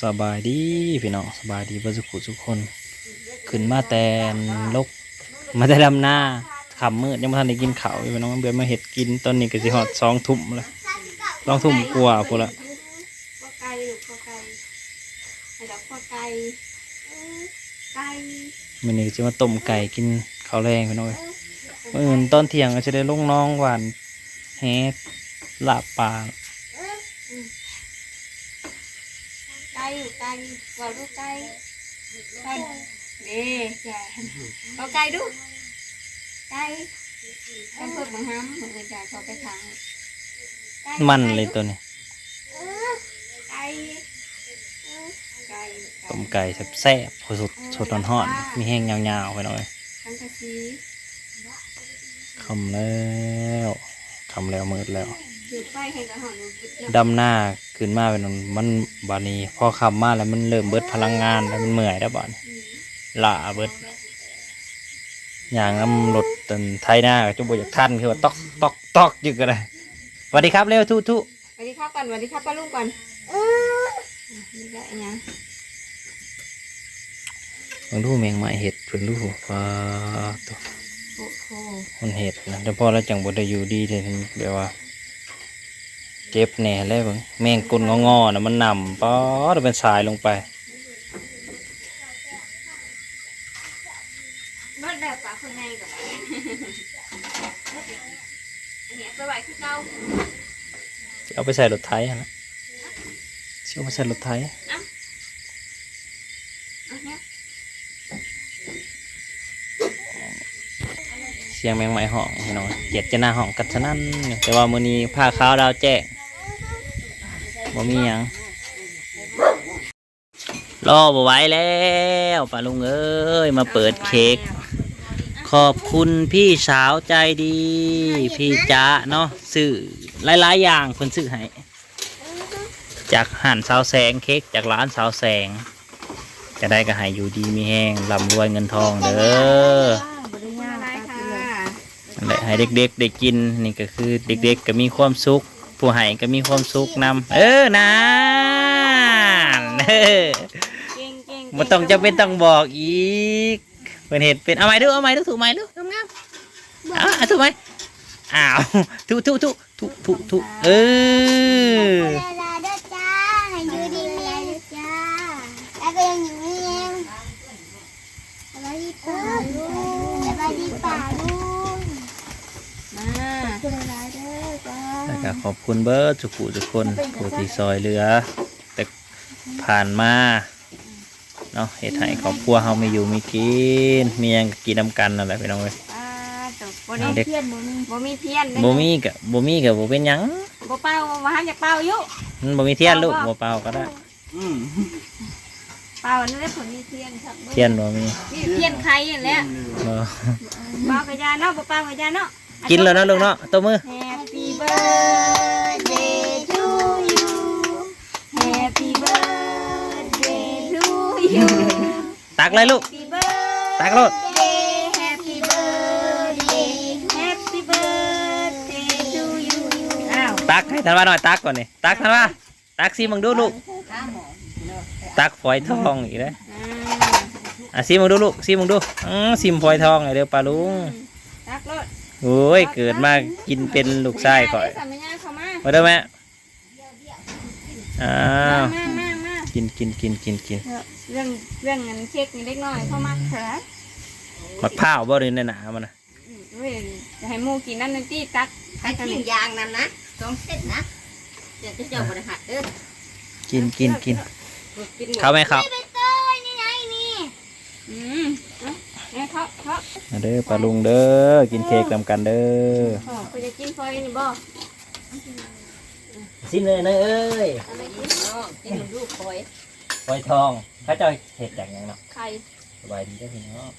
สบายดีพี่น้องสบายดีเบ่สุขุทุกคน ขึ้นมาแต่ลกมาแต่ดำหน้าขำมืดยังไม่ทันได้กินข้าวอยู่พี่น้องเบื่อมาเห็ดกินตอนนี้ก็สิฮอดสองทุ่มแล้วสองทุ่มกว่าพอละพ่อไก่ลูกพ่อไก่ให้ดอกพ่อไก่ไก่มื้อนี้ก็จะมาต้มไก่กินข้าวแรงพี่น้องเอ้ยมื้ออื่นตอนเที่ยงก็จะได้ลงน้องหวานแฮดลาบปลา ไก่ลูกไก่ ว่าลูกไก่ไก่เด้แก่เอาไก่ดู ไก่ไก่เพิ่มมาห้ำเหมือนกันเขาไปทางไก่มันเลยตัวนี้ไก่ไก่ต้มไก่แซ่บๆสดสดร้อนๆมีแห้งยาวๆพี่น้องเอ้ยทั้งกะซีคำแล้วคำแล้วมืดแล้ว ถือไฟให้กับหอมลูกกินดำหน้าขึ้นมาเป็นมันบานี้พอคำมาแล้วมันเริ่มเบิดพลังงานแล้วมันเมื่อยแล้วบ้านล่าเบิดอย่างน้ำรถตันไทยหน้าก็จะบอยากทันคือว่าตอกตอกตอกอยู่กันเลยสวัสดีครับเร็วทุทุสวัสดีครับก่อนสวัสดีครับป้าลุงก่อนนี่ได้ยังลองดูแมงไม้เห็ดเพิ่นดูฟ้าตัวโอ้โหมันเห็ดนะแต่พอเราจังบไดอยู่ดีเลยแบบว่าเจ็บแหน่เลยเบิ่งแมงกลงอๆนะมันนำป๊อดเป็นสายลงไปเบิดแบบปลาคนในกับอันนี้ไปไหวคือเก่าสิเอาไปใส่รถไถหั่นนะสิเอาไปใส่รถไถเอาเนี่ยเสียงแมงไม้ห้องพี่น้องเหยียดจะหน้าห้องกันฉะนั้นอยู่แต่ว่ามื้อนี้ผ้าขาวดาวแจ้ง บ่มีหยังรอบ่ไหวแล้วป้าลุงเอ้ยมาเปิดเค้กขอบคุณพี่สาวใจดี พี่จ๊ะเนาะซื้อหลายๆอย่างเพิ่นซื้อให้จากหันสาวแสงเค้กจากร้านสาวแสง จะได้ก็ให้อยู่ดีมีแห้งร่ำรวยเงินทองเด้ออะไรค่ะนั่นแหละให้เด็กๆได้กินนี่ก็คือเด็กๆก็มีความสุข ผู้ให้ก็มีความสุขนำเออนะเออเก่งเก่งมันต้องจะเป็นต้องบอกอีกเป็นเหตุเป็นเอาไหมดูเอาไหมดูถูกไหมดูงามๆเอาเอาถูกไหมอ้าวถูกถูกถูกถูกถูกถูกเออ เวลาเด้อจ้าให้อยู่ดีเมียเด้อจ้า แล้วก็ยังอยู่เมียสวัสดีป่าลุงสวัสดีป่าลุงมา คุณเวลาเด้อจ้า แล้วก็ขอบคุณเบิร์ดสุขุทุกคนผู้ที่ซอยเรือแต่ผ่านมาเนาะเหตุให้ครอบครัวเฮาไม่อยู่ไม่กินมีหยังก็กินน้ำกันนั่นแหละพี่น้องเอ้ยป้าจบบ่เอาได้เด็กเพื่อนบ่มีบ่มีเพี้ยนเลยบ่มีกะบ่มีกะบ่เป็นหยังบ่เป่าว่าหันอยากเป่าอยู่มันบ่มีเทียนลูกบ่เป่าก็ได้เป่านั่นแหละผลมีเพี้ยนครับเทียนบ่มีมีเพี้ยนใครอย่างเนี้ยบ่เป่ากระยาเนาะบ่เป่ากระยาเนาะ กินแล้วเนาะลูกเนาะตัวมือ Happy birthday to you Happy birthday to you ตักเลยลูก Happy birthday ตักโลด Happy birthday Happy birthday to you อ้าวตักให้ทันว่าหน่อยตักก่อนนี่ตักทันว่าตักสิมึงดูลูกตักฝอยทองอีกแล้วอ่าอะสิมึงดูลูกสิมึงดูอือสิมฝอยทองไอ้เด้อปลาลุงตักรถ โอ้ยเกิดมากินเป็นลูกชายก่อยสามีเข้ามามาเด้อแม่อ้าวมามามากินกินกินกินกินเรื่องเรื่องเงินเค้กนี่เล็กน้อยเข้ามาครับมักพร้าวบ่ได้ในหนามันน่ะอืมเว้ยจะให้หมูกินนั่นนั่นที่ตักไอ้ทิ้งยางนั่นนะสองเส้นนะเดี๋ยวจะเจ้าบริหัดเด้อกินกินกินกินหมดเข้าไหมครับไปเต้ยนี่ไงนี่อืม เอาเอาเขาเขามาเด้อปลาลุงเด้อกินเค้กนำกันเด้ออ๋อเขาจะกินฟอยนี่บ่สิเลยเนยเอ้ยอะไรกินน้องกินลูกคอยฝอยทองพระเจ้าเห็ดอย่างยังเนาะไข่สบายดีเด้อพี่น้อง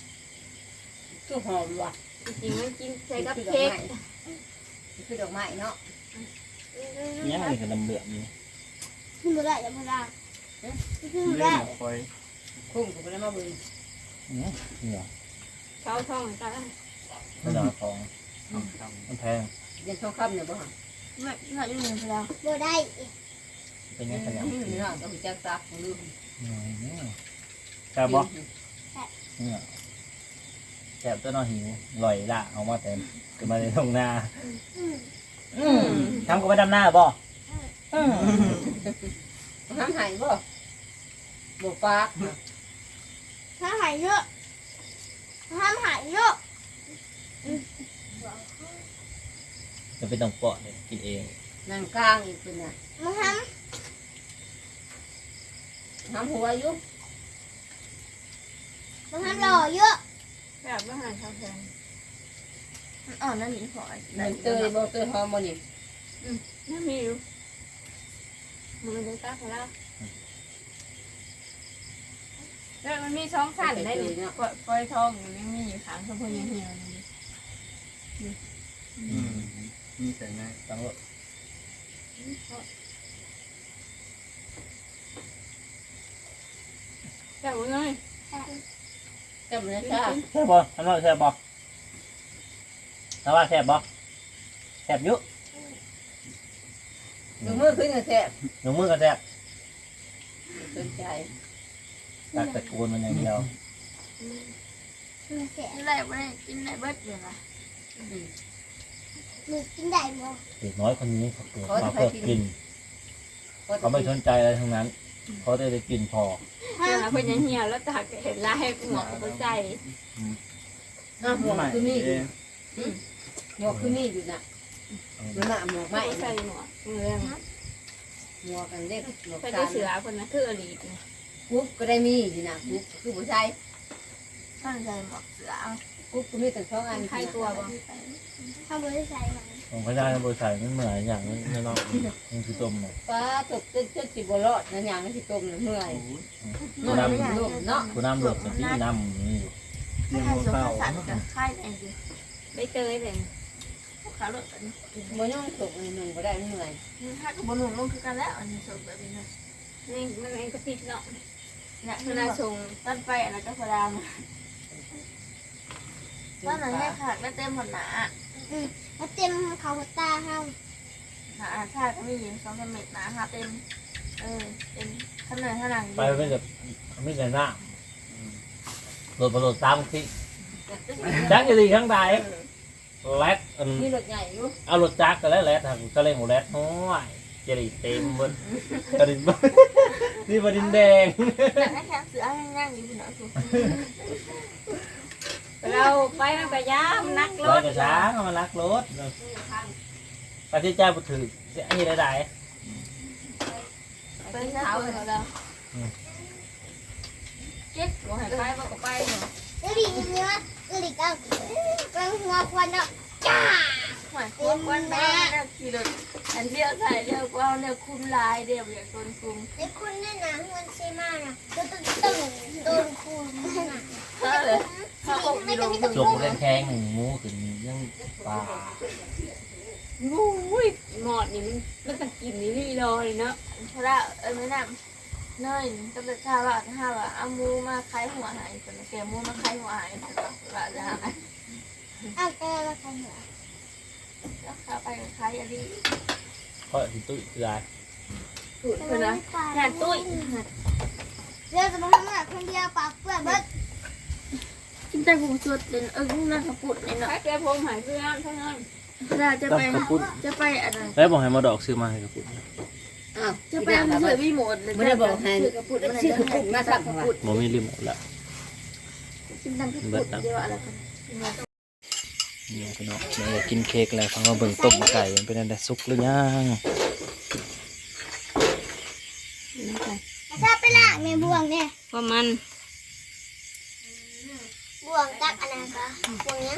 ตู้หอมว่ะจริงๆมันกินใส่กับคือดอกเค้กไม้คือดอกไม้เนาะยังนี่คือน้ำเบื่อมีขึ้นมาได้ยังไม่ได้ขึ้นมาได้ฝอยคุ้มกูไปแล้วมาเบึงเนี่ยนี่ เหรอเขาท้องกันไม่ดอกทองมันแพงเรียนทองคำเนี่ยบ่ฮะไม่ไม่ยุ่งไปแล้วบ่ได้เป็นยังขยันนี่เนาะก็มีจักซักลืมแซ่บบ่เนี่ยแซ่บตัวน้อยหิวลอยละเอามาแต่ขึ้นมาในทุ่งนาอืมทำกับไปดำหน้าบ่อืมห้ามหายบ่บ่ปากห้ามหายเยอะ ห้ามหายเยอะจะเป็นต้องเปาะเลยกินเองนั่งกลางอีกเป็นน่ะมาห้ามห้ามหัวอยู่มาห้ามหล่อเยอะแบบอาหารข้าวแกงมันอ่อนนั่นนี่พอมันเตยบ่เตยหอมบ่นี่นั่นมีอยู่มือเด็กตาพละ แล้วมันมีช่องสั่นได้ดิก้อยทองอยู่นี่มีอยู่ขางสะโพกยังเหี่ยวนี่อืมนี่แต่ง่ายตังรถแต่ว่าเลยจำได้จ้าแซ่บบ่ทำหน่อยแซ่บบ่ถ้าว่าแซ่บบ่แซ่บอยุดูมือขึ้นก็แซ่บหนูมือก็แซ่บสนใจ ตักตะกูลมันอย่างเดียวเสียกินอะไรไม่ได้กินอะไรเบิดเลยนะหนูกินได้บ่เด็กน้อยคนนี้เขาเกิดมาเพื่อกิน เขาไม่สนใจอะไรทั้งนั้น เขาได้ได้กินพอเจ้าเพิ่นยังเหี่ยวแล้วตาเห็นลายหมวกก็ใจอะหมวกคือมีอยู่หมวกคือมีอยู่น่ะดูหน้าหมวกไม่ไม่ใส่หมวกเรื่องหมวกกันเด็กหมวกใส่กาได้รเสือคนนั้นคืออลีก กุ๊บก็ได้มีอยู่น่ะกุ๊บคือผู้ชายท่านใส่หมวกเสือกุ๊บก็มีแต่สองอันใครตัวบ่ทำบริษัทไหนผมพยายามบริษัทมันเหมือนอย่างนี้นเนาะมันคือต้มเนี่ยป้าตกจนจนสิบ่รอดนั่นอย่างนั้นสิต้มน่ะเมื่อยเมื่อยมันนุ่มเนาะกูน้ำหลดแต่ที่น้ำนี่อยู่ไม่ให้สมสัตว์กับไข่แองจีใบเตยเลยขาหลุดกันบ่ย่องตกหนึ่งบ่ได้มันเหนื่อยถ้ากับบนหนุนลงคือกันแล้วอันนี้สดแบบนี้นะนี่มันเองก็ติดเนาะเนี่ยคือนาชงต้นไฟอะไรก็พลามว่าหนังแค่ขาดไม่เต็มหมดหนามาเต็มเขาตาห้ามหนาชาติก็มีสองเม็ดหนาหาเต็ม เออเต็มขนาดขนาดไปไม่จะไม่จะน้ำโหลดประโหลดตามที่จักจะดีข้างใดแรดอันมีรถใหญ่อยู่เอารถจักรก็แล้วแรดทางก็เลยหมูแรดโอ้ยจะดีเต็มหมดกระดิ่ง นี่บดินแดงแต่ให้แค่เสือให้ย่างอยู่หน่อยคือเราไปมันไปย่ามนักรร้อยถกระช้างเอามาลักรถปฏิเจ้าบุตรอันนี้ได้ไปเช้าเลยเราเจ็ดหัวหายไปบอกไปเนาะเอริเนื้อเอริก็กลาง หัวควันอะจ้าหัวโคตรวันแม่เนี่ยขี่รถอันเดียวใส่เดียวกว่าเนี่ยคุมลายเดียวอย่างคนคุมไอ้คุณนี่นะมันใช่มากนะตึ้งตึ้งตึ้งโดนคุณนะเท่าเลยเขาบอกมีลงมือจบเล่นแข้งหนึ่งมูขึ้นยังปลางูยหมอดนี่มันมันต้องกินนี่นี่เลยเนาะเพราะว่าเออไม่น่าเนยก็เลยถ้าว่าถ้าว่าเอามูมาคล้ายหัวหายคนแกมูมาคล้ายหัวหายคนว่าจะหายอ้าวแกมาใครเห รอแล้วข้าไปกับคล้ายอะไรเพราะที่ตุ้ยคืออะไรถูกคนนะงานตุ้ยเดี๋ยวจะมาทำงานคนเดียวปากเปื้อนเบิดกินแต่หูสดเด่นเออน่าขปุดเลยเนาะแกพงหายเพื่อนเท่านั้นเราจะไปกระปุ้นจะไปอะไรแล้วบอกให้มาดอกซื้อมาให้กระปุ้นอ้าวจะไปมันเสือพี่หมดเลยไม่ได้บอกให้กระปุดมันชื่อกระปุกมาสั่งว่าบ่มีริมแล้วกินตังกระปุดเดียวอะไรกัน นี่พี่น้องเดี๋ยวกินเค้กแล้วฟังว่าเบิ่งต้มไก่มันเป็นอะไรสุกหรือยังถ้าไปล่างในบ่วงเนี่ยประมาณบ่วงตักอันนั้นก็บ่วงเนี้ย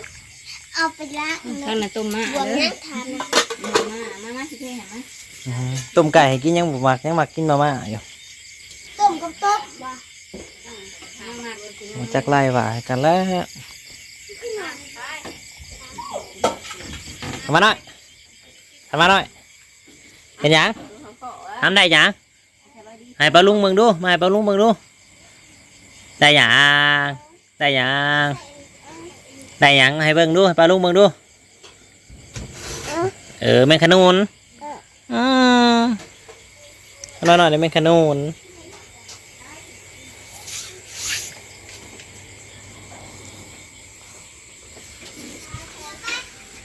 เอาไปล้างข้างในต้มมาบ่วงเด้เนี้อยทานนะมามามาสิเท่ไหมต้มไก่ให้กินยังบ่มักยังมักกินมาม่าอยู่ต้มกับต้มว่ะมามามาจักไล่ว่าให้กันแล้ว ทำมาหน่อยทำมาหน่อยเห็นยังทำได้ยังให้ปลาลุงมึงดูมาให้ปลาลุงมึงดู ได้ยังได้ยังได้ยังให้เบิ่งดูให้ปลาลุงมึงดู เออแม่ขนุนอืม หน่อยหน่อยได้ไหมขนุน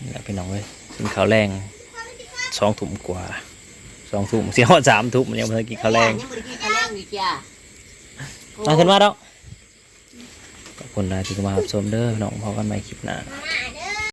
นี่แหละพี่น้องเว้ยกินข้าวแรงสองถุ่มกว่าสองถุ่มเสียหอดสามถุ่มยังไม่ได้กินข้าวแรงยังบ่ได้กินข้าวแรงอยู่จ้ามาขึ้นมาแล้วขอบคุณนะที่เข้ามารับชมเด้อพี่น้องพอกันใหม่คลิปหน้ามาเด้